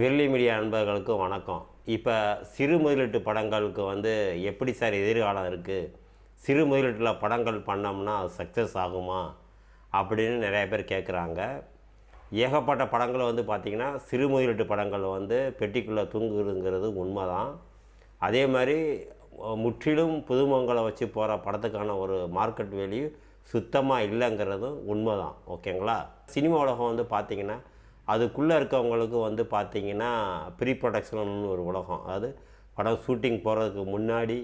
வெள்ளி மீடியா அன்பர்களுக்கும் வணக்கம். இப்போ சிறு முதலீட்டு படங்களுக்கு வந்து எப்படி சார் எதிர்காலம் இருக்குது சிறு முதலீட்டில் படங்கள் பண்ணோம்னா அது சக்ஸஸ் ஆகுமா? அப்படின்னு நிறைய பேர் கேட்குறாங்க ஏகப்பட்ட படங்கள் வந்து பார்த்திங்கன்னா சிறு முதலீட்டு படங்கள் வந்து பெட்டிக்குள்ளே தூங்குதுங்கிறது உண்மைதான். அதே மாதிரி முற்றிலும் புதுமங்களை வச்சு போகிற படத்துக்கான ஒரு மார்க்கெட் வேல்யூ சுத்தமாக இல்லைங்கிறதும் உண்மை தான் ஓகேங்களா? சினிமா உலகம் வந்து பார்த்திங்கன்னா அதுக்குள்ளே இருக்கவங்களுக்கு வந்து பார்த்திங்கன்னா ப்ரீ ப்ரொடக்ஷன்னு ஒரு உலகம். அதாவது படம் ஷூட்டிங் போகிறதுக்கு முன்னாடி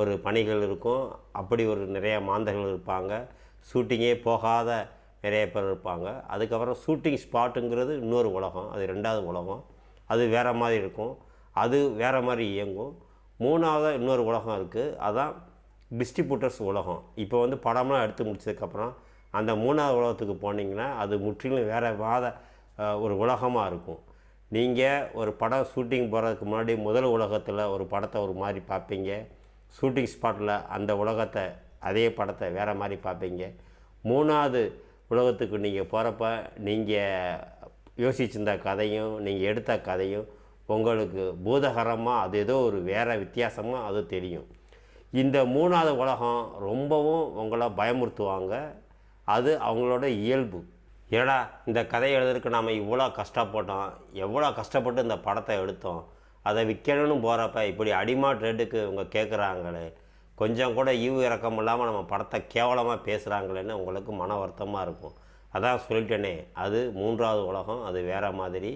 ஒரு பணிகள் இருக்கும். அப்படி ஒரு நிறைய மாந்தர்கள் இருப்பாங்க. ஷூட்டிங்கே போகாத நிறைய பேர் இருப்பாங்க. அதுக்கப்புறம் ஷூட்டிங் ஸ்பாட்டுங்கிறது இன்னொரு உலகம். அது ரெண்டாவது உலகம். அது வேறு மாதிரி இருக்கும். அது வேறு மாதிரி இயங்கும். மூணாவதாக இன்னொரு உலகம் இருக்குது அதான் டிஸ்ட்ரிபியூட்டர்ஸ் உலகம். இப்போ வந்து படம்லாம் எடுத்து முடிச்சதுக்கப்புறம் அந்த மூணாவது உலகத்துக்கு போனீங்கன்னா அது முற்றிலும் வேறு வாத ஒரு உலகமாக இருக்கும். நீங்கள் ஒரு படம் ஷூட்டிங் போகிறதுக்கு முன்னாடி முதல் உலகத்தில் ஒரு படத்தை ஒரு மாதிரி பார்ப்பீங்க ஷூட்டிங் ஸ்பாட்டில் அந்த உலகத்தை அதே படத்தை வேறு மாதிரி பார்ப்பீங்க மூணாவது உலகத்துக்கு நீங்கள் போகிறப்ப நீங்கள் யோசிச்சிருந்த கதையும் நீங்கள் எடுத்த கதையும் உங்களுக்கு பூதகரமாக அது ஏதோ ஒரு வேறு வித்தியாசமாக அது தெரியும். இந்த மூணாவது உலகம் ரொம்பவும் உங்களை பயமுறுத்துவாங்க. அது அவங்களோட இயல்பு. ஏடா இந்த கதையை எழுதுறதுக்கு நாம் இவ்வளோ கஷ்டப்பட்டோம் எவ்வளோ கஷ்டப்பட்டு இந்த படத்தை எடுத்தோம் அதை விற்கணும்னு போகிறப்ப இப்படி அடிமாட் ரேட்டுக்கு இவங்க கேட்குறாங்களே கொஞ்சம் கூட ஈவு இறக்கம் இல்லாமல் நம்ம படத்தை கேவலமாக பேசுகிறாங்களேன்னு உங்களுக்கு மன வருத்தமாக இருக்கும். அதான் சொல்லிட்டேனே அது மூன்றாவது உலகம் அது வேறு மாதிரி.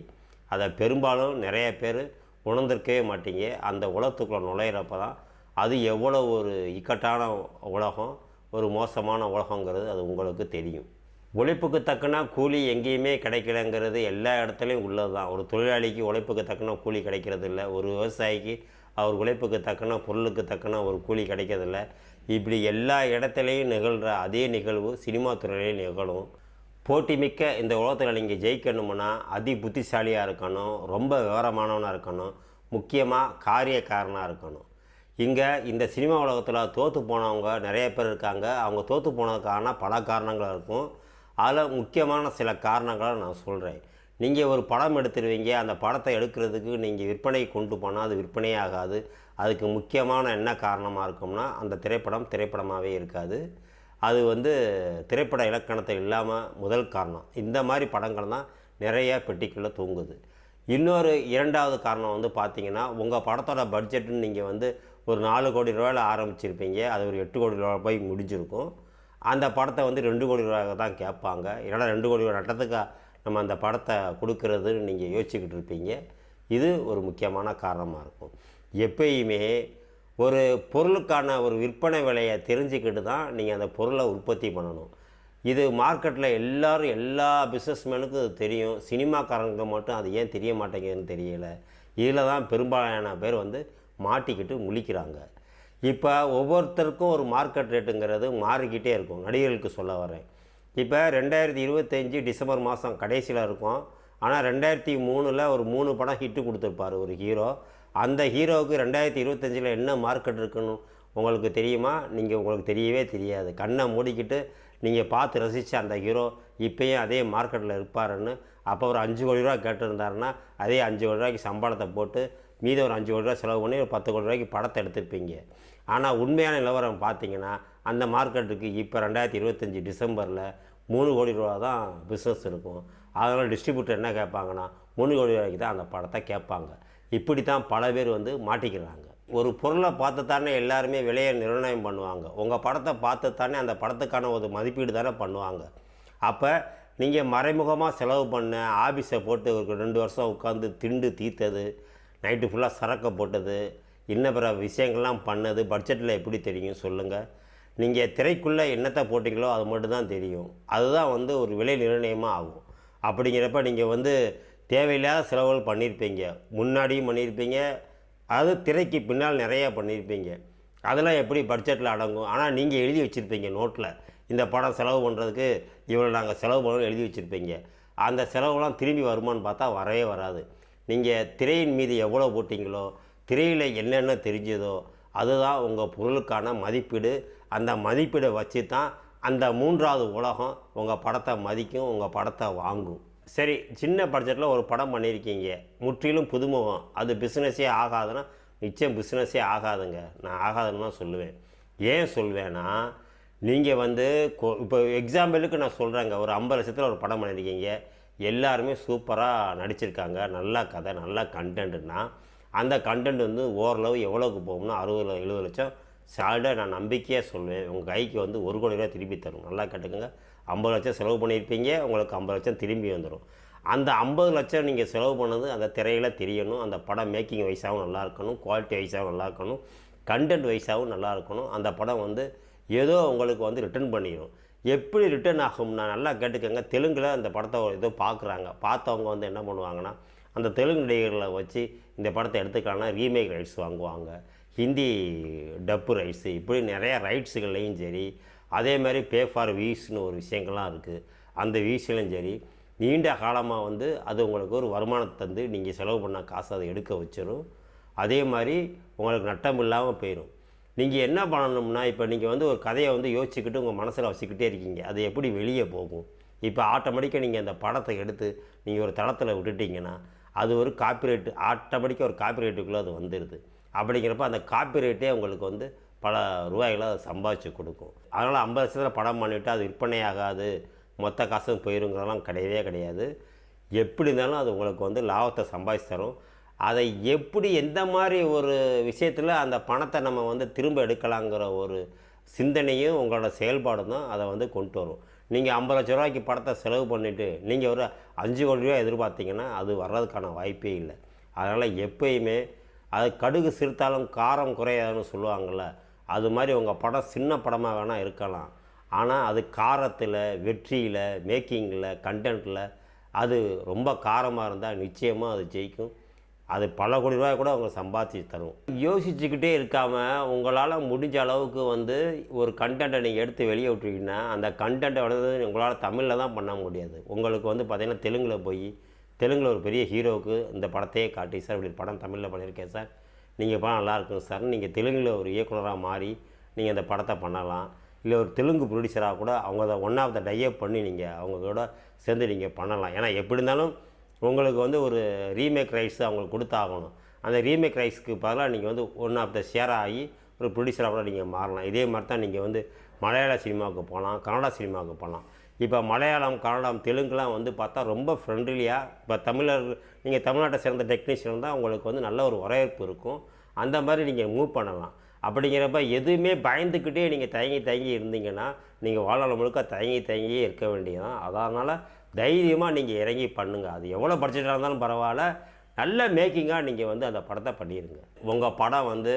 அதை பெரும்பாலும் நிறைய பேர் உணர்ந்திருக்கவே மாட்டீங்க. அந்த உலகத்துக்குள்ளே நுழையிறப்ப தான் அது எவ்வளோ ஒரு இக்கட்டான உலகம் ஒரு மோசமான உலகங்கிறது அது உங்களுக்கு தெரியும். உழைப்புக்கு தக்கன கூலி எங்கேயுமே கிடைக்கலங்கிறது எல்லா இடத்துலையும் உள்ளது தான் ஒரு தொழிலாளிக்கு உழைப்புக்கு தக்கன கூலி கிடைக்கிறது இல்லை ஒரு விவசாயிக்கு அவர் உழைப்புக்கு தக்கன பொருளுக்கு தக்கன ஒரு கூலி கிடைக்கிறதில்ல. இப்படி எல்லா இடத்துலையும் நிகழ்கிற அதே நிகழ்வு சினிமா துறையிலையும் நிகழும். போட்டி மிக்க இந்த உலகத்தில் நீங்கள் ஜெயிக்கணும்னா அதி புத்திசாலியாக இருக்கணும் ரொம்ப விவரமானவனாக இருக்கணும் முக்கியமாக காரியக்காரனாக இருக்கணும். இங்கே இந்த சினிமா உலகத்தில் தோற்று போனவங்க நிறைய பேர் இருக்காங்க. அவங்க தோற்று போனதுக்கான பல காரணங்கள் இருக்கும். அதில் முக்கியமான சில காரணங்களை நான் சொல்கிறேன். நீங்கள் ஒரு படம் எடுத்துருவீங்க அந்த படத்தை எடுக்கிறதுக்கு நீங்கள் விற்பனை கொண்டு போனால் அது விற்பனையே ஆகாது அதுக்கு முக்கியமான என்ன காரணமாக இருக்கும்னா அந்த திரைப்படம் திரைப்படமாகவே இருக்காது. அது வந்து திரைப்பட இலக்கணத்தை இல்லாமல் முதல் காரணம். இந்த மாதிரி படங்கள் தான் நிறைய பெட்டிக்குள்ளே தூங்குது. இன்னொரு இரண்டாவது காரணம் வந்து பார்த்தீங்கன்னா உங்கள் படத்தோட பட்ஜெட்டுன்னு நீங்கள் வந்து ஒரு நாலு கோடி ரூபாயில் ஆரம்பிச்சிருப்பீங்க. அது ஒரு எட்டு கோடி ரூபாய் போய் முடிஞ்சிருக்கும். அந்த படத்தை வந்து ரெண்டு கோடி ரூபாய்க்கு தான் கேட்பாங்க. ஏன்னா ரெண்டு கோடி ரூபாய் நட்டத்துக்கு நம்ம அந்த படத்தை கொடுக்கறதுன்னு நீங்கள் யோசிச்சுக்கிட்டு இருப்பீங்க. இது ஒரு முக்கியமான காரணமாக இருக்கும். எப்பயுமே ஒரு பொருளுக்கான ஒரு விற்பனை விலையை தெரிஞ்சுக்கிட்டு தான் நீங்கள் அந்த பொருளை உற்பத்தி பண்ணணும். இது மார்க்கெட்டில் எல்லாரும் எல்லா பிஸ்னஸ்மேனுக்கும் இது தெரியும். சினிமாக்காரங்க மட்டும் அது ஏன் தெரிய மாட்டேங்குதுன்னு தெரியல. இதில் தான் பெரும்பாலான பேர் வந்து மாட்டிக்கிட்டு முழிக்கிறாங்க. இப்போ ஒவ்வொருத்தருக்கும் ஒரு மார்க்கெட் ரேட்டுங்கிறது மாறிக்கிட்டே இருக்கும் நடிகர்களுக்கு சொல்ல வரேன். இப்போ ரெண்டாயிரத்தி இருபத்தஞ்சி டிசம்பர் மாதம் கடைசியில் இருக்கும். ஆனால் ரெண்டாயிரத்தி மூணில் ஒரு மூணு படம் ஹிட்டு கொடுத்துருப்பார் ஒரு ஹீரோ அந்த ஹீரோவுக்கு ரெண்டாயிரத்தி இருபத்தஞ்சில் என்ன மார்க்கெட் இருக்குன்னு உங்களுக்கு தெரியுமா? நீங்கள் உங்களுக்கு தெரியவே தெரியாது. கண்ணை மூடிக்கிட்டு நீங்கள் பார்த்து ரசித்த அந்த ஹீரோ இப்போயும் அதே மார்க்கெட்டில் இருப்பாருன்னு அப்போ ஒரு அஞ்சு கோடி ரூபா கேட்டிருந்தாருன்னா அதே அஞ்சு கோடி ரூபாய்க்கு சம்பளத்தை போட்டு மீதம் ஒரு அஞ்சு கோடி ரூபா செலவு பண்ணி ஒரு பத்து கோடி ரூபாய்க்கு படத்தை எடுத்திருப்பீங்க. ஆனால் உண்மையான நிலவரம் பார்த்தீங்கன்னா அந்த மார்க்கெட்டுக்கு இப்போ ரெண்டாயிரத்தி இருபத்தஞ்சி டிசம்பரில் மூணு கோடி ரூபா தான் பிஸ்னஸ் இருக்கும். அதனால் டிஸ்ட்ரிபியூட்டர் என்ன கேட்பாங்கன்னா மூணு கோடி ரூபாய்க்கு தான் அந்த படத்தை கேட்பாங்க. இப்படி தான் பல பேர் வந்து மாட்டிக்கிறாங்க. ஒரு பொருளை பார்த்து தானே எல்லாருமே விலையை நிர்ணயம் பண்ணுவாங்க. உங்கள் படத்தை பார்த்து தானே அந்த படத்துக்கான ஒரு மதிப்பீடு தானே பண்ணுவாங்க. அப்போ நீங்கள் மறைமுகமாக செலவு பண்ண ஆஃபீஸை போட்டு ஒரு ரெண்டு வருஷம் உட்காந்து திண்டு தீர்த்தது நைட்டு ஃபுல்லாக சரக்கை போட்டது இன்ன பிற விஷயங்கள்லாம் பண்ணது பட்ஜெட்டில் எப்படி தெரியும் சொல்லுங்கள் நீங்கள் திரைக்குள்ளே என்னத்தை போட்டிங்களோ அது மட்டும்தான் தெரியும். அதுதான் வந்து ஒரு விலை நிர்ணயமாக ஆகும். அப்படிங்கிறப்ப நீங்கள் வந்து தேவையில்லாத செலவுகள் பண்ணியிருப்பீங்க. முன்னாடியும் பண்ணியிருப்பீங்க. அது திரைக்கு பின்னால் நிறையா பண்ணியிருப்பீங்க. அதெல்லாம் எப்படி பட்ஜெட்டில் அடங்கும்? ஆனால் நீங்கள் எழுதி வச்சுருப்பீங்க நோட்டில் இந்த படம் செலவு பண்ணுறதுக்கு இவ்வளோ நாங்கள் செலவு பண்ணணும் எழுதி வச்சுருப்பீங்க. அந்த செலவுலாம் திரும்பி வருமான்னு பார்த்தா வரவே வராது. நீங்கள் திரையின் மீது எவ்வளோ போட்டிங்களோ திரையில் என்னென்ன தெரிஞ்சதோ அதுதான் உங்கள் பொருளுக்கான மதிப்பீடு. அந்த மதிப்பீடை வச்சு தான் அந்த மூன்றாவது உலகம் உங்கள் படத்தை மதிக்கும் உங்கள் படத்தை வாங்கும். சரி சின்ன பட்ஜெட்டில் ஒரு படம் பண்ணியிருக்கீங்க. முற்றிலும் புதுமுகம். அது பிஸ்னஸே ஆகாதுன்னா நிச்சயம் பிஸ்னஸே ஆகாதுங்க. நான் ஆகாதுன்னு தான் சொல்லுவேன். ஏன் சொல்வேன்னா நீங்கள் வந்து கொ- இப்போ எக்ஸாம்பிளுக்கு நான் சொல்கிறேங்க ஒரு ஐம்பது லட்சத்தில் ஒரு படம் பண்ணியிருக்கீங்க. எல்லாருமே சூப்பராக நடிச்சிருக்காங்க. நல்லா கதை நல்லா கண்டென்ட்னா அந்த கண்டென்ட் வந்து ஓரளவு எவ்வளோக்கு போகும்னா அறுபது எழுபது லட்சம். சாலிடாக நான் நம்பிக்கையாக சொல்லுவேன் உங்கள் கைக்கு வந்து ஒரு கோடி ரூபா திரும்பி தரும் நல்லா கேட்டுக்கோங்க. ஐம்பது லட்சம் செலவு பண்ணியிருப்பீங்க. உங்களுக்கு ஐம்பது லட்சம் திரும்பி வந்துடும் அந்த ஐம்பது லட்சம் நீங்கள் செலவு பண்ணது அந்த திரையில் தெரியணும். அந்த படம் மேக்கிங் வைஸாகவும் நல்லா இருக்கணும். குவாலிட்டி வைஸாகவும் நல்லா இருக்கணும். கண்டென்ட் வைஸாகவும் நல்லா இருக்கணும். அந்த படம் வந்து ஏதோ உங்களுக்கு வந்து ரிட்டர்ன் பண்ணிடும் எப்படி ரிட்டர்ன் ஆகும்னா நல்லா கேட்டுக்கோங்க. தெலுங்கில் அந்த படத்தை ஏதோ பார்க்குறாங்க பார்த்தவங்க வந்து என்ன பண்ணுவாங்கன்னா அந்த தெலுங்கு நடிகர்களை வச்சு இந்த படத்தை எடுத்துக்கலாம்னா ரீமேக் ரைட்ஸ் வாங்குவாங்க. ஹிந்தி டப்பு ரைட்ஸு இப்படி நிறையா ரைட்ஸுகள்லையும் சரி அதே மாதிரி பே ஃபார் வீஸ்னு ஒரு விஷயங்கள்லாம் இருக்குது அந்த வீஸ்லையும் சரி நீண்ட காலமாக வந்து அது உங்களுக்கு ஒரு வருமானத்தை தந்து நீங்கள் செலவு பண்ண காசு அதை எடுக்க வச்சிடும் அதே மாதிரி உங்களுக்கு நட்டம் இல்லாமல் போயிடும் நீங்கள் என்ன பண்ணணும்னா இப்போ நீங்கள் வந்து ஒரு கதையை வந்து யோசிச்சுக்கிட்டு உங்கள் மனசில் வச்சுக்கிட்டே இருக்கீங்க. அது எப்படி வெளியே போகும்? இப்போ ஆட்டோமேட்டிக்காக நீங்கள் அந்த படத்தை எடுத்து நீங்கள் ஒரு தளத்தில் விட்டுட்டீங்கன்னா அது ஒரு காப்பிரைட் ஆட்டோமேட்டிக்காக ஒரு காப்பிரைட்டுக்குள்ளே அது வந்துடுது அப்படிங்கிறப்ப அந்த காப்பிரைட்டே உங்களுக்கு வந்து பல ரூபாய்களை அதை சம்பாதிச்சு கொடுக்கும். அதனால் ஐம்பது லட்சத்தில் படம் பண்ணிவிட்டு அது விற்பனை ஆகாது மொத்த காசும் போயிருங்கிறதெல்லாம் கிடையவே கிடையாது. எப்படி இருந்தாலும் அது உங்களுக்கு வந்து லாபத்தை சம்பாதிச்சு தரும். அதை எப்படி எந்த மாதிரி ஒரு விஷயத்தில் அந்த பணத்தை நம்ம வந்து திரும்ப எடுக்கலாங்கிற ஒரு சிந்தனையும் உங்களோட செயல்பாடும் தான் அதை வந்து கொண்டு வரும். நீங்கள் ஐம்பது லட்ச ரூபாய்க்கு படத்தை செலவு பண்ணிவிட்டு நீங்கள் ஒரு அஞ்சு கோடி ரூபா எதிர்பார்த்தீங்கன்னா அது வர்றதுக்கான வாய்ப்பே இல்லை. அதனால் எப்பயுமே அது கடுகு சிறுத்தாலும் காரம் குறையாதுன்னு சொல்லுவாங்கள்ல அது மாதிரி உங்கள் படம் சின்ன படமாக வேணால் இருக்கலாம். ஆனால் அது காரத்தில் வெற்றியில் மேக்கிங்கில் கண்டென்ட்டில் அது ரொம்ப காரமாக இருந்தால் நிச்சயமாக அது ஜெயிக்கும். அது பல கோடி ரூபாய் கூட அவங்க சம்பாதிச்சு தரும். யோசிச்சுக்கிட்டே இருக்காமல் உங்களால் முடிஞ்ச அளவுக்கு வந்து ஒரு கண்டென்ட்டை நீங்கள் எடுத்து வெளியே விட்டுருக்கீங்கன்னா அந்த கண்டென்ட்டை வந்து உங்களால் தமிழில் தான் பண்ண முடியாது. உங்களுக்கு வந்து பார்த்திங்கன்னா தெலுங்கில் போய் தெலுங்கில் ஒரு பெரிய ஹீரோவுக்கு இந்த படத்தையே காட்டி சார் இப்படி படம் தமிழில் பண்ணியிருக்கேன் சார். நீங்கள் படம் நல்லாயிருக்கும் சார். நீங்கள் தெலுங்கில் ஒரு இயக்குனராக மாறி நீங்கள் அந்த படத்தை பண்ணலாம். இல்லை ஒரு தெலுங்கு ப்ரொடியூசராக கூட அவங்க ஒன் ஆஃப் த டையப் பண்ணி நீங்கள் அவங்க கூட சேர்ந்து நீங்கள் பண்ணலாம். ஏன்னா எப்படி இருந்தாலும் உங்களுக்கு வந்து ஒரு ரீமேக் ரைட்ஸ் அவங்களுக்கு கொடுத்தாகணும். அந்த ரீமேக் ரைட்ஸ்க்கு பதிலாக நீங்கள் வந்து ஒன் ஆஃப் த ஷேர் ஆகி ஒரு ப்ரொடியூசராக கூட நீங்கள் மாறலாம். இதே மாதிரி தான் நீங்கள் வந்து மலையாள சினிமாவுக்கு போகலாம் கன்னடா சினிமாவுக்கு போகலாம். இப்போ மலையாளம் கன்னடம் தெலுங்குலாம் வந்து பார்த்தா ரொம்ப ஃப்ரெண்ட்லியாக இப்போ தமிழர் நீங்கள் தமிழ்நாட்டை சேர்ந்த டெக்னீஷியன் தான் உங்களுக்கு வந்து நல்ல ஒரு வரவேற்பு இருக்கும். அந்த மாதிரி நீங்கள் மூவ் பண்ணலாம். அப்படிங்கிறப்ப எதுவுமே பயந்துக்கிட்டே நீங்கள் தயங்கி தயங்கி இருந்தீங்கன்னா நீங்கள் வாழ்நாள் முழுக்க தயங்கி தயங்கியே இருக்க வேண்டியதான் அதனால் தைரியமாக நீங்கள் இறங்கி பண்ணுங்கள் அது எவ்வளோ பட்ஜெட்டாக இருந்தாலும் பரவாயில்ல. நல்ல மேக்கிங்காக நீங்கள் வந்து அந்த படத்தை பண்ணிடுங்க உங்கள் படம் வந்து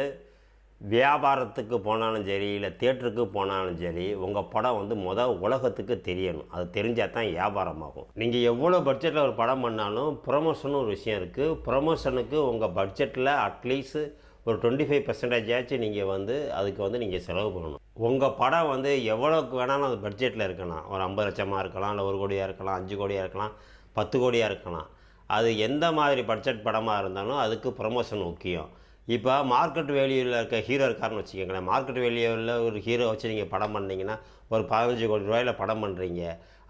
வியாபாரத்துக்கு போனாலும் சரி இல்லை தேட்டருக்கு போனாலும் சரி உங்கள் படம் வந்து மொதல் உலகத்துக்கு தெரியணும். அது தெரிஞ்சால் தான் வியாபாரமாகும் நீங்கள் எவ்வளோ பட்ஜெட்டில் ஒரு படம் பண்ணாலும் ப்ரொமோஷன் ஒரு விஷயம் இருக்குது ப்ரொமோஷனுக்கு உங்கள் பட்ஜெட்டில் அட்லீஸ்ட் ஒரு டுவெண்ட்டி ஃபைவ் பர்சன்டேஜாச்சும் நீங்கள் வந்து அதுக்கு வந்து நீங்கள் செலவு பண்ணணும். உங்கள் படம் வந்து எவ்வளோக்கு வேணாலும் அது பட்ஜெட்டில் இருக்கலாம். ஒரு ஐம்பது லட்சமாக இருக்கலாம் இல்லை ஒரு கோடியாக இருக்கலாம் அஞ்சு கோடியாக இருக்கலாம் பத்து கோடியாக இருக்கலாம். அது எந்த மாதிரி பட்ஜெட் படமாக இருந்தாலும் அதுக்கு ப்ரொமோஷன் முக்கியம். இப்போ மார்க்கெட் வேல்யூவில் இருக்க ஹீரோ இருக்காருன்னு வச்சுக்கோங்களேன். மார்க்கெட் வேல்யூவில் ஒரு ஹீரோ வச்சு நீங்கள் படம் பண்ணிங்கன்னா ஒரு பதினஞ்சு கோடி ரூபாயில் படம் பண்ணுறீங்க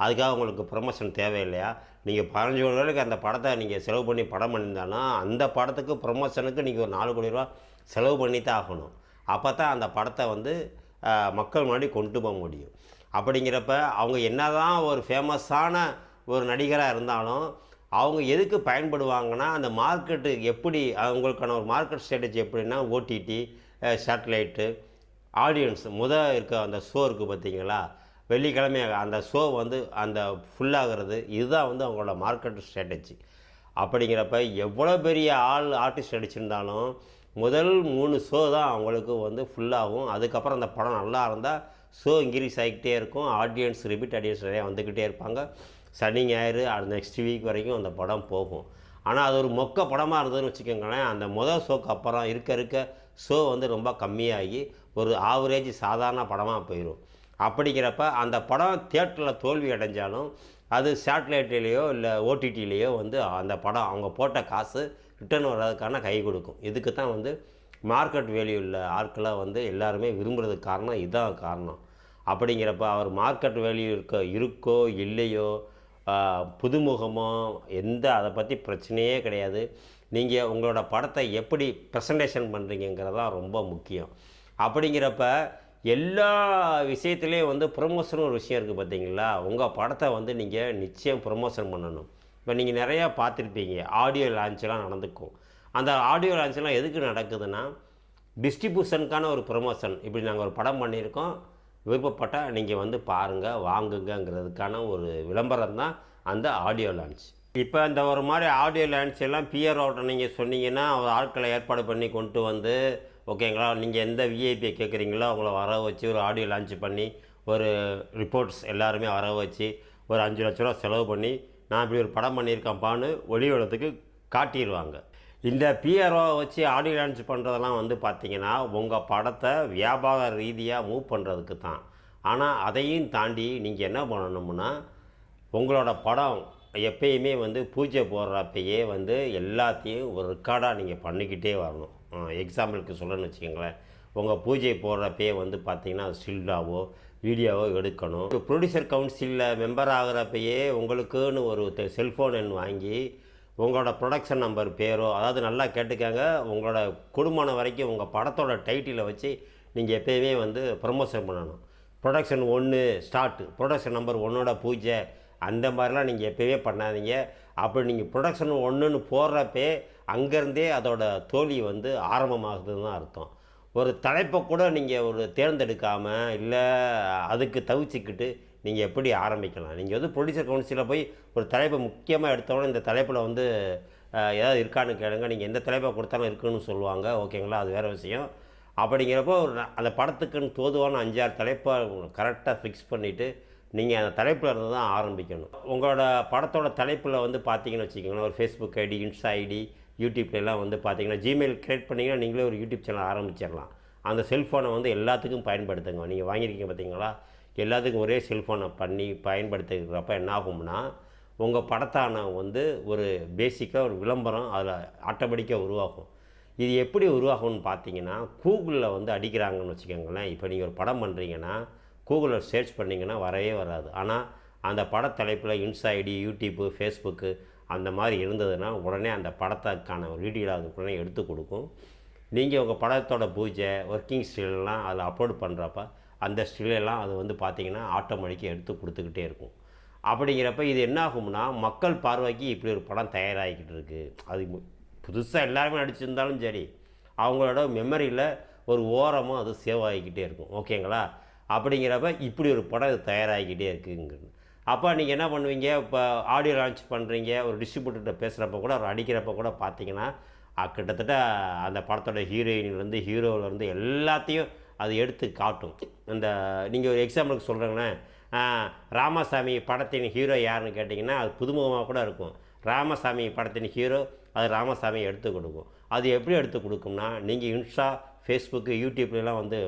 அதுக்காக உங்களுக்கு ப்ரொமோஷன் தேவையில்லையா? நீங்கள் பதினஞ்சு கோடி ரூபாய்க்கு அந்த படத்தை நீங்கள் செலவு பண்ணி படம் பண்ணியிருந்தாலும் அந்த படத்துக்கு ப்ரொமோஷனுக்கு நீங்கள் ஒரு நாலு கோடி ரூபா செலவு பண்ணி தான் ஆகணும். அப்போ தான் அந்த படத்தை வந்து மக்கள் முன்னாடி கொண்டு போக முடியும். அப்படிங்கிறப்ப அவங்க என்ன தான் ஒரு ஃபேமஸான ஒரு நடிகராக இருந்தாலும் அவங்க எதுக்கு பயன்படுவாங்கன்னா அந்த மார்க்கெட்டு எப்படி அவங்களுக்கான ஒரு மார்க்கெட் ஸ்ட்ராட்டஜி எப்படின்னா ஓடிடி சேட்டலைட்டு ஆடியன்ஸ் முத இருக்க அந்த ஷோ இருக்குது பார்த்தீங்களா? வெள்ளிக்கிழமை அந்த ஷோ வந்து அந்த ஃபுல்லாகிறது இதுதான் வந்து அவங்களோட மார்க்கெட் ஸ்ட்ராட்டஜி அப்படிங்கிறப்ப எவ்வளோ பெரிய ஆள் ஆர்டிஸ்ட் அடிச்சிருந்தாலும் முதல் மூணு ஷோ தான் அவங்களுக்கு வந்து ஃபுல்லாகும் அதுக்கப்புறம் அந்த படம் நல்லா இருந்தால் ஷோ இன்க்ரீஸ் ஆகிக்கிட்டே இருக்கும். ஆடியன்ஸ் ரிப்பீட் ஆடியன்ஸ் நிறையா வந்துக்கிட்டே இருப்பாங்க. சனி ஞாயிறு அது நெக்ஸ்ட் வீக் வரைக்கும் அந்த படம் போகும். ஆனால் அது ஒரு மொக்க படமாக இருந்ததுன்னு வச்சுக்கோங்களேன். அந்த முதல் ஷோக்கு அப்புறம் இருக்க இருக்க ஷோ வந்து ரொம்ப கம்மியாகி ஒரு ஆவரேஜ் சாதாரண படமாக போயிடும் அப்படிங்கிறப்ப அந்த படம் தியேட்டரில் தோல்வி அடைஞ்சாலும் அது சேட்டலைட்லேயோ இல்லை ஓடிடிலேயோ வந்து அந்த படம் அவங்க போட்ட காசு ரிட்டர்ன் வர்றதுக்கான கை கொடுக்கும். இதுக்கு தான் வந்து மார்க்கெட் வேல்யூ உள்ள ஆட்களை வந்து எல்லாருமே விரும்புகிறதுக்கு காரணம் இதுதான் காரணம். அப்படிங்கிறப்ப அவர் மார்க்கெட் வேல்யூ இருக்க இருக்கோ இல்லையோ புதுமுகமோ எந்த அதை பற்றி பிரச்சனையே கிடையாது. நீங்கள் உங்களோட படத்தை எப்படி ப்ரெசன்டேஷன் பண்ணுறீங்கிறதான் ரொம்ப முக்கியம். அப்படிங்கிறப்ப எல்லா விஷயத்துலேயும் வந்து ப்ரொமோஷன் ஒரு விஷயம் இருக்குது பார்த்தீங்களா உங்கள் படத்தை வந்து நீங்கள் நிச்சயம் ப்ரொமோஷன் பண்ணணும். இப்போ நீங்கள் நிறையா பார்த்துருப்பீங்க. ஆடியோ லான்ச்லாம் நடந்துக்கும். அந்த ஆடியோ லான்ச்லாம் எதுக்கு நடக்குதுன்னா டிஸ்ட்ரிபியூஷனுக்கான ஒரு ப்ரொமோஷன். இப்படி நாங்கள் ஒரு படம் பண்ணியிருக்கோம். விருப்பப்பட்டால் நீங்கள் வந்து பாருங்கள் வாங்குங்கங்கிறதுக்கான ஒரு விளம்பரம் தான் அந்த ஆடியோ லான்ச். இப்போ இந்த ஒரு மாதிரி ஆடியோ லான்ச் எல்லாம் பிஆர் ஓட்ட நீங்கள் சொன்னீங்கன்னா அவர் ஆட்களை ஏற்பாடு பண்ணி கொண்டு வந்து ஓகேங்களா நீங்கள் எந்த விஐபியை கேட்குறீங்களோ அவங்கள வர வச்சு ஒரு ஆடியோ லான்ச் பண்ணி ஒரு ரிப்போர்ட்ஸ் எல்லாருமே வர வச்சு ஒரு அஞ்சு லட்ச ரூபா செலவு பண்ணி நான் இப்படி ஒரு படம் பண்ணியிருக்கேன்ப்பான்னு ஒளிவலத்துக்கு காட்டிடுவாங்க. இந்த பிஆர்ஓ வச்சு ஆடியோ லான்ச் பண்ணுறதெல்லாம் வந்து பார்த்திங்கன்னா உங்கள் படத்தை வியாபார ரீதியாக மூவ் பண்ணுறதுக்கு தான். ஆனால் அதையும் தாண்டி நீங்கள் என்ன பண்ணணும்னா உங்களோட படம் எப்பயுமே வந்து பூஜை போடுறப்பயே வந்து எல்லாத்தையும் ஒரு ரெக்கார்டாக நீங்கள் பண்ணிக்கிட்டே வரணும். எக்ஸாம்பிளுக்கு சொல்லணும்னு வச்சுக்கோங்களேன். உங்கள் பூஜை போடுறப்பயே வந்து பார்த்தீங்கன்னா ஸ்டில்லாவோ வீடியோவோ எடுக்கணும். ப்ரொடியூசர் கவுன்சிலில் மெம்பர் ஆகிறப்பயே உங்களுக்குன்னு ஒரு செல்ஃபோன் எண் வாங்கி உங்களோட ப்ரொடக்ஷன் நம்பர் பேரோ அதாவது நல்லா கேட்டுக்கங்க. உங்களோட குடும்பம் வரைக்கும் உங்கள் படத்தோட டைட்டிலை வச்சு நீங்கள் எப்பயுமே வந்து ப்ரொமோஷன் பண்ணணும். ப்ரொடக்ஷன் ஒன்று ஸ்டார்ட்டு ப்ரொடக்ஷன் நம்பர் ஒன்னோட பூஜை அந்த மாதிரிலாம் நீங்கள் எப்போயுமே பண்ணாதீங்க. அப்படி நீங்கள் ப்ரொடக்ஷன் ஒன்றுன்னு போடுறப்பே அங்கேருந்தே அதோட தோல்வி வந்து ஆரம்பமாகுதுன்னு தான் அர்த்தம். ஒரு தலைப்பை கூட நீங்கள் ஒரு தேர்ந்தெடுக்காமல் இல்லை அதுக்கு தவிச்சிக்கிட்டு நீங்கள் எப்படி ஆரம்பிக்கலாம்? நீங்கள் வந்து ப்ரொடியூசர் கவுன்சிலில் போய் ஒரு தலைப்பை முக்கியமாக எடுத்தோன்னே இந்த தலைப்பில் வந்து ஏதாவது இருக்கான்னு கேளுங்க. நீங்கள் எந்த தலைப்பை கொடுத்தாலும் இருக்குன்னு சொல்லுவாங்க. ஓகேங்களா? அது வேறு விஷயம். அப்படிங்கிறப்போ ஒரு அந்த படத்துக்குன்னு தோதுவான அஞ்சாறு தலைப்பை கரெக்டாக ஃபிக்ஸ் பண்ணிவிட்டு நீங்கள் அந்த தலைப்பில் இருந்து தான் ஆரம்பிக்கணும். உங்களோட படத்தோட தலைப்பில் வந்து பார்த்தீங்கன்னு வச்சுக்கோங்களேன். ஒரு ஃபேஸ்புக் ஐடி இன்ஸ்டா ஐடி யூடியூப்லாம் வந்து பார்த்தீங்கன்னா ஜிமெயில் க்ரியேட் பண்ணிங்கன்னா நீங்களே ஒரு யூடியூப் சேனல் ஆரம்பிச்சிடலாம். அந்த செல்ஃபோனை வந்து எல்லாத்துக்கும் பயன்படுத்துங்க. நீங்கள் வாங்கியிருக்கீங்க பார்த்தீங்களா? எல்லாத்துக்கும் ஒரே செல்ஃபோனை பண்ணி பயன்படுத்துகிறப்ப என்ன ஆகும்னா உங்கள் படத்தான வந்து ஒரு பேசிக்காக ஒரு விளம்பரம் அதில் ஆட்டோமேட்டிக்காக உருவாகும். இது எப்படி உருவாகும்னு பார்த்தீங்கன்னா கூகுளில் வந்து அடிக்கிறாங்கன்னு வச்சுக்கோங்களேன். இப்போ நீங்கள் ஒரு படம் பண்ணுறீங்கன்னா கூகுளில் சர்ச் பண்ணிங்கன்னா வரவே வராது. ஆனால் அந்த படத்தலைப்பில் இன்ஸ்டா ஐடி யூடியூப்பு ஃபேஸ்புக்கு அந்த மாதிரி இருந்ததுன்னா உடனே அந்த படத்துக்கான ஒரு வீடியோ அது உடனே எடுத்து கொடுக்கும். நீங்கள் உங்கள் படத்தோட பூஜை ஒர்க்கிங் ஸ்டில்லாம் அதில் அப்லோட் பண்ணுறப்ப அந்த ஸ்டிலெல்லாம் அது வந்து பார்த்திங்கன்னா ஆட்டோமேட்டிக்காக எடுத்து கொடுத்துக்கிட்டே இருக்கும். அப்படிங்கிறப்ப இது என்ன ஆகும்னா மக்கள் பார்வைக்கு இப்படி ஒரு படம் தயாராகிக்கிட்டு இருக்குது அது புதுசாக எல்லாருமே நடிச்சிருந்தாலும் சரி அவங்களோட மெமரியில் ஒரு ஓரமாக அது சேவ் ஆகிக்கிட்டே இருக்கும். ஓகேங்களா அப்படிங்கிறப்ப இப்படி ஒரு படம் இது தயாராகிக்கிட்டே இருக்குங்கிறது. அப்போ நீங்கள் என்ன பண்ணுவீங்க? இப்போ ஆடியோ லான்ச் பண்ணுறீங்க ஒரு டிஸ்ட்ரிபியூட்டர்கிட்ட பேசுகிறப்ப கூட ஒரு அடிக்கிறப்ப கூட பார்த்தீங்கன்னா கிட்டத்தட்ட அந்த படத்தோட ஹீரோயின்லேருந்து ஹீரோவிலேருந்து எல்லாத்தையும் அது எடுத்து காட்டும். இந்த நீங்கள் ஒரு எக்ஸாம்பிளுக்கு சொல்கிறேங்கன்னா ராமசாமி படத்தின் ஹீரோ யாருன்னு கேட்டிங்கன்னா அது புதுமுகமாக கூட இருக்கும். ராமசாமி படத்தின் ஹீரோ அது ராமசாமி எடுத்து கொடுக்கும். அது எப்படி எடுத்து கொடுக்கும்னா நீங்கள் இன்ஸ்டா ஃபேஸ்புக்கு யூடியூப்லலாம் வந்து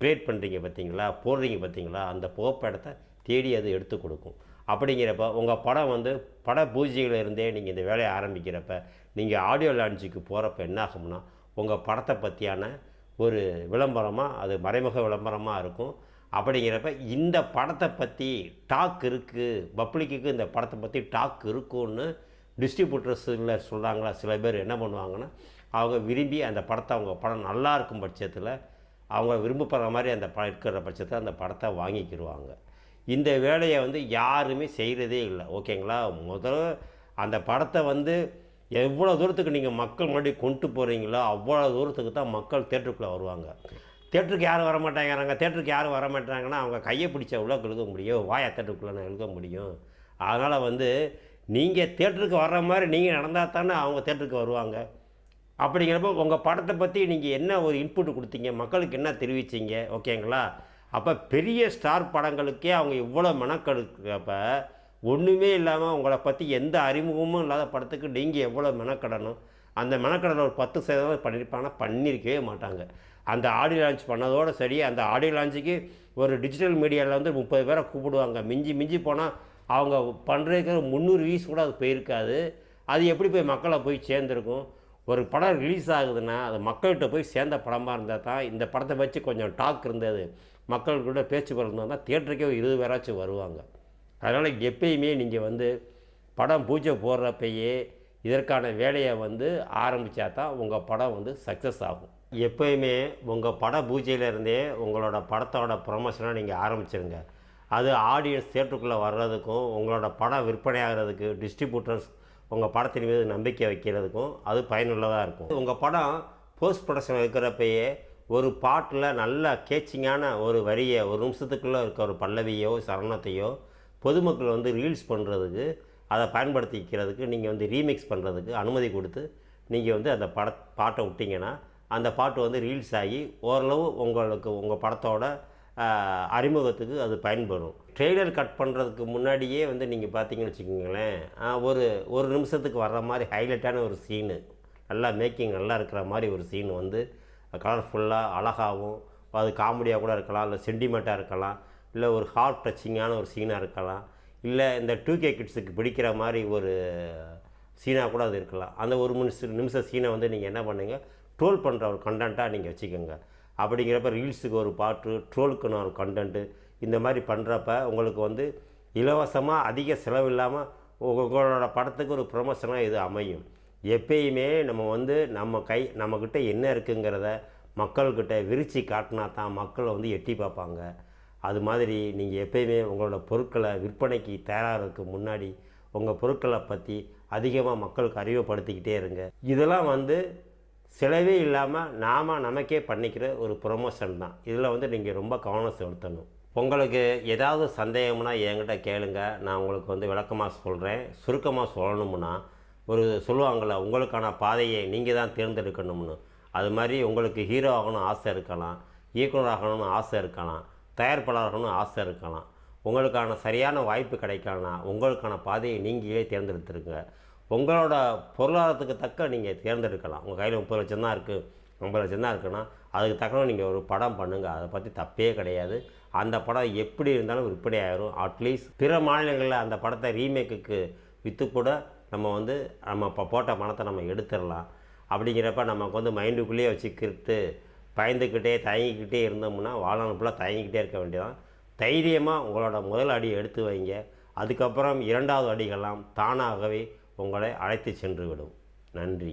க்ரியேட் பண்ணுறீங்க பார்த்தீங்களா? போடுறீங்க பார்த்தீங்களா? அந்த புகைப்படத்தை தேடி அது எடுத்து கொடுக்கும். அப்படிங்கிறப்ப உங்கள் படம் வந்து பட பூஜையில் நீங்கள் இந்த வேலையை ஆரம்பிக்கிறப்ப நீங்கள் ஆடியோ லான்ச்சுக்கு போகிறப்ப என்ன ஆகும்னா உங்கள் படத்தை பற்றியான ஒரு விளம்பரமாக அது மறைமுக விளம்பரமாக இருக்கும். அப்படிங்கிறப்ப இந்த படத்தை பற்றி டாக் இருக்குது பப்ளிக்கு இந்த படத்தை பற்றி டாக் இருக்குன்னு டிஸ்ட்ரிபியூட்டர்ஸில் சொல்கிறாங்களா சில பேர் என்ன பண்ணுவாங்கன்னா அவங்க விரும்பி அந்த படத்தை அவங்க படம் நல்லா இருக்கும் பட்சத்தில் அவங்க விரும்பப்படுற மாதிரி அந்த படம் இருக்கிற பட்சத்தில் அந்த படத்தை வாங்கிக்கிடுவாங்க இந்த வேலையை வந்து யாருமே செய்கிறதே இல்லை. ஓகேங்களா? முதல்ல அந்த படத்தை வந்து எவ்வளோ தூரத்துக்கு நீங்கள் மக்கள் முன்னாடி கொண்டு போகிறீங்களோ அவ்வளோ தூரத்துக்கு தான் மக்கள் தேட்டருக்குள்ளே வருவாங்க. தேட்டருக்கு யாரும் வர மாட்டேங்கிறாங்க. தேட்டருக்கு யாரும் வர மாட்டாங்கன்னா அவங்க கையை பிடிச்ச உள்ள இழுக்க முடியும். வாயா தேட்டருக்குள்ளே எழுத இழுக்க முடியும். அதனால் வந்து நீங்கள் தேட்டருக்கு வர்ற மாதிரி நீங்கள் நடந்தால் தானே அவங்க தேட்டருக்கு வருவாங்க. அப்படிங்கிறப்போ உங்கள் படத்தை பற்றி நீங்கள் என்ன ஒரு இன்புட் கொடுத்தீங்க? மக்களுக்கு என்ன தெரிவிச்சீங்க? ஓகேங்களா? அப்போ பெரிய ஸ்டார் படங்களுக்கே அவங்க இவ்வளோ மெனக்கெடுக்கிறப்ப ஒன்றுமே இல்லாமல் உங்களை பற்றி எந்த அறிமுகமும் இல்லாத படத்துக்கு நீங்கள் எவ்வளோ மெனக்கடணும்? அந்த மெனக்கடலை ஒரு பத்து சதவீதம் பண்ணியிருப்பாங்கன்னா பண்ணியிருக்கவே மாட்டாங்க. அந்த ஆடியோ லான்ச் பண்ணதோடு சரி அந்த ஆடியோ லான்ச்சுக்கு ஒரு டிஜிட்டல் மீடியாவில் வந்து முப்பது பேரை கூப்பிடுவாங்க. மிஞ்சி மிஞ்சி போனால் அவங்க பண்ணுறதுக்கு முந்நூறு வியூஸ் கூட அது போயிருக்காது. அது எப்படி போய் மக்களை போய் சேர்ந்துருக்கும்? ஒரு படம் ரிலீஸ் ஆகுதுன்னா அது மக்கள்கிட்ட போய் சேர்ந்த படமாக இருந்தால் தான் இந்த படத்தை வச்சு கொஞ்சம் டாக் இருந்தது. மக்கள் கூட பேச்சு இருந்தால் தான் தியேட்டருக்கே இருபது பேராச்சும் வருவாங்க. அதனால் எப்பயுமே நீங்கள் வந்து படம் பூஜை போடுறப்பயே இதற்கான வேலையை வந்து ஆரம்பித்தா தான் உங்கள் படம் வந்து சக்ஸஸ் ஆகும். எப்பயுமே உங்கள் பட பூஜையிலேருந்தே உங்களோட படத்தோட ப்ரொமோஷனை நீங்கள் ஆரம்பிச்சிருங்க. அது ஆடியன்ஸ் தேட்டருக்குள்ளே வர்றதுக்கும் உங்களோட படம் விற்பனை ஆகிறதுக்கு டிஸ்ட்ரிபியூட்டர்ஸ் உங்கள் படத்தின் மீது நம்பிக்கை வைக்கிறதுக்கும் அது பயனுள்ளதாக இருக்கும். உங்கள் படம் போஸ்ட் ப்ரொடக்ஷன் இருக்கிறப்பயே ஒரு பாட்டில் நல்ல கேச்சிங்கான ஒரு வரியை ஒரு நிமிஷத்துக்குள்ளே இருக்க ஒரு பல்லவியோ சரணத்தையோ பொதுமக்கள் வந்து ரீல்ஸ் பண்ணுறதுக்கு அதை பயன்படுத்திக்கிறதுக்கு நீங்கள் வந்து ரீமிக்ஸ் பண்ணுறதுக்கு அனுமதி கொடுத்து நீங்கள் வந்து அந்த பட பாட்டை விட்டிங்கன்னா அந்த பாட்டு வந்து ரீல்ஸ் ஆகி ஓரளவு உங்களுக்கு உங்கள் படத்தோட அறிமுகத்துக்கு அது பயன்படும். ட்ரெய்லர் கட் பண்ணுறதுக்கு முன்னாடியே வந்து நீங்கள் பார்த்தீங்கன்னு வச்சுக்கோங்களேன் ஒரு ஒரு நிமிஷத்துக்கு வர்ற மாதிரி ஹைலைட்டான ஒரு சீனு நல்லா மேக்கிங் நல்லா இருக்கிற மாதிரி ஒரு சீன் வந்து கலர்ஃபுல்லாக அழகாகவும் அது காமெடியாக கூட இருக்கலாம் இல்லை சென்டிமெண்ட்டாக இருக்கலாம் இல்லை ஒரு ஹார்ட் டச்சிங்கான ஒரு சீனாக இருக்கலாம் இல்லை இந்த டூ கே கிட்ஸுக்கு பிடிக்கிற மாதிரி ஒரு சீனாக கூட அது இருக்கலாம். அந்த ஒரு நிமிஷம் நிமிஷம் சீனை வந்து நீங்கள் என்ன பண்ணுங்கள் ட்ரோல் பண்ணுற ஒரு கண்டென்ட்டாக நீங்கள் வச்சுக்கோங்க. அப்படிங்கிறப்ப ரீல்ஸுக்கு ஒரு பாட்டு ட்ரோலுக்குன்னு ஒரு கண்டென்ட்டு இந்த மாதிரி பண்ணுறப்ப உங்களுக்கு வந்து இலவசமாக அதிக செலவு இல்லாமல் உங்களோட படத்துக்கு ஒரு ப்ரொமோஷனாக இது அமையும். எப்பயுமே நம்ம வந்து நம்ம கை நம்மக்கிட்ட என்ன இருக்குங்கிறத மக்கள்கிட்ட விரித்து காட்டினா தான் மக்கள் வந்து எட்டி பார்ப்பாங்க. அது மாதிரி நீங்கள் எப்பயுமே உங்களோட பொருட்களை விற்பனைக்கு தயாராகிறதுக்கு முன்னாடி உங்கள் பொருட்களை பற்றி அதிகமாக மக்களுக்கு அறிவுப்படுத்திக்கிட்டே இருங்க. இதெல்லாம் வந்து செலவே இல்லாமல் நாம் நமக்கே பண்ணிக்கிற ஒரு ப்ரொமோஷன் தான். இதில் வந்து நீங்கள் ரொம்ப கவனம் செலுத்தணும். உங்களுக்கு ஏதாவது சந்தேகம்னா என்கிட்ட கேளுங்க. நான் உங்களுக்கு வந்து விளக்கமாக சொல்கிறேன் சுருக்கமாக சொல்லணும்னா ஒரு சொல்லுவாங்கள்ல உங்களுக்கான பாதையை நீங்கள் தான் தேர்ந்தெடுக்கணும்னு. அது மாதிரி உங்களுக்கு ஹீரோ ஆகணும் ஆசை இருக்கலாம் இயக்குனர் ஆகணும்னு ஆசை இருக்கலாம் தயாரிப்பாளர் ஆகணும்னு ஆசை இருக்கலாம். உங்களுக்கான சரியான வாய்ப்பு கிடைக்கலனா உங்களுக்கான பாதையை நீங்களே தேர்ந்தெடுத்துருங்க. உங்களோட பொருளாதாரத்துக்கு தக்க நீங்கள் தேர்ந்தெடுக்கலாம். உங்கள் கையில் முப்பது லட்சம் தான் இருக்குது ஐம்பது லட்சம் தான் இருக்குன்னா அதுக்கு தக்கன நீங்கள் ஒரு படம் பண்ணுங்கள் அதை பற்றி தப்பே கிடையாது. அந்த படம் எப்படி இருந்தாலும் விற்பனை ஆயிரும் அட்லீஸ்ட் பிற மாநிலங்களில் அந்த படத்தை ரீமேக்குக்கு விற்று கூட நம்ம வந்து நம்ம இப்போ போட்ட பணத்தை நம்ம எடுத்துடலாம். அப்படிங்கிறப்ப நமக்கு வந்து மைண்டுக்குள்ளேயே வச்சுக்கிறது பயந்துக்கிட்டே தயங்கிக்கிட்டே இருந்தோம்னா வாழ்நாள் ஃபுல்லாக தயங்கிக்கிட்டே இருக்க வேண்டியதான் தைரியமாக உங்களோட முதல் அடியை எடுத்து வைங்க. அதுக்கப்புறம் இரண்டாவது அடிகள்லாம் தானாகவே உங்களை அழைத்து சென்று விடும். நன்றி.